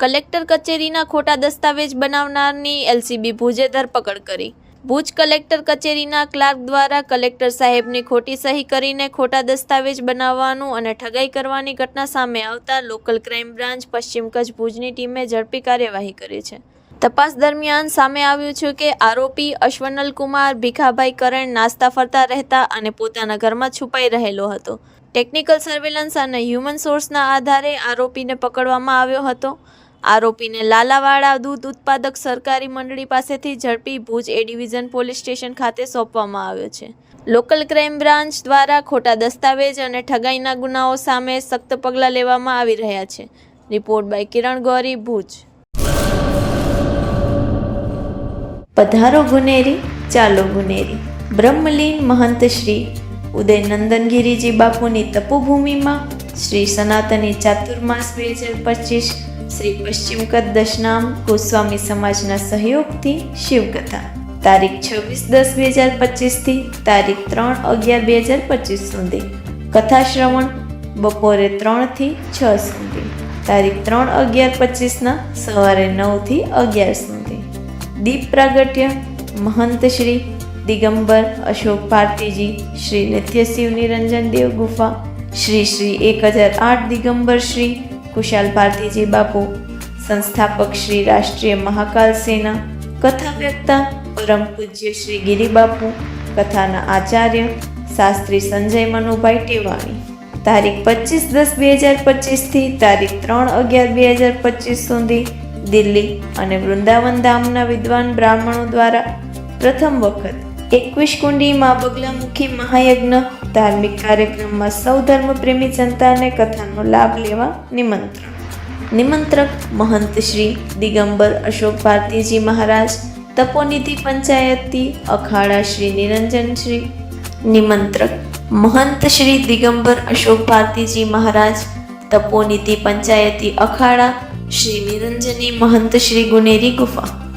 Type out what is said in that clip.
Collector કચેરીના ખોટા દસ્તાવેજ બનાવનારની એલસીબી ભુજે ધરપકડ કરી. ભુજ કલેક્ટર કચેરીના ક્લાર્ક દ્વારા કલેક્ટર સાહેબની ખોટી સહી કરીને ખોટા દસ્તાવેજ બનાવવાનું અને ઠગાઈ કરવાની ઘટના સામે આવતા લોકલ ક્રાઇમ બ્રાન્ચ પશ્ચિમ કચ્છ ભુજની ટીમે ઝડપી કાર્યવાહી કરી છે. તપાસ દરમિયાન સામે આવ્યું છે કે આરોપી અશ્વનલ કુમાર, ભીખાભાઈ કરણ નાસ્તા ફરતા રહેતા અને પોતાના ઘરમાં છુપાઈ રહેલો હતો. ટેકનિકલ સર્વેલન્સ અને હ્યુમન સોર્સના આધારે આરોપીને પકડવામાં આવ્યો હતો. આરોપીને લાલાવાડા દૂધ ઉત્પાદક સરકારી મંડળી પાસેથી ઝડપી Bhuj A division police station ખાતે સોંપવામાં આવ્યો છે. લોકલ ક્રાઇમ બ્રાન્ચ દ્વારા ખોટા દસ્તાવેજ અને ઠગાઈના ગુનાઓ સામે સખ્ત પગલાં લેવામાં આવી રહ્યા છે. Report by Kiran Gauri, Bhuj. પધારો ગુનેરી, ચાલો ગુનેરી. બ્રહ્મલીન મહંત શ્રી ઉદય નંદનગીરીજી બાપુની તપોભૂમિમાં શ્રી સનાતની ચાતુર્માસ બે હજાર પચીસ, શ્રી પશ્ચિમ કચ્છ દશનામ ગોસ્વામી સમાજના સહયોગથી શિવકથા. તારીખ છવ્વીસ દસ બે હજાર પચીસથી તારીખ ત્રણ અગિયાર બે હજાર પચીસ સુધી. કથા શ્રવણ બપોરે ત્રણથી છ સુધી. તારીખ ત્રણ અગિયાર પચીસના સવારે નવથી અગિયાર સુધી. દીપ પ્રાગટ્ય, મહંત શ્રી, દિગંબર, અશોક ભારતીજી, શ્રી નિત્યશિવ નિરંજન દેવ ગુફા શ્રી શ્રી એક હજાર આઠ દિગંબર શ્રી કુશાલ ભારતીજી બાપુ, સંસ્થાપક શ્રી રાષ્ટ્રીય મહાકાલ સેના, કથા વ્યક્તા પરમ પૂજ્ય શ્રી ગિરિબાપુ કથાના આચાર્ય શાસ્ત્રી સંજય મનુભાઈ ટેવાણી. તારીખ પચીસ દસ બે હજાર પચીસથી તારીખ ત્રણ અગિયાર બે હજાર પચીસ સુધી દિલ્હી અને વૃંદાવન ધામના વિદ્વાન બ્રાહ્મણો દ્વારા પ્રથમ વખત એકવીસ કુંડીમાં બગલામુખી મહાયજ્ઞ, ધાર્મિક કાર્યક્રમમાં સૌ ધર્મપ્રેમી જનતાને કથાનો લાભ લેવા નિમંત્રણ. નિમંત્રક મહંત શ્રી દિગંબર અશોક ભારતીજી મહારાજ, તપોનિધિ પંચાયતી અખાડા શ્રી નિરંજન શ્રી. નિમંત્રક મહંત શ્રી દિગંબર અશોક ભારતીજી મહારાજ, તપોનિધિ પંચાયતી અખાડા શ્રી નિરંજની મહંત શ્રી ગુનેરી ગુફા.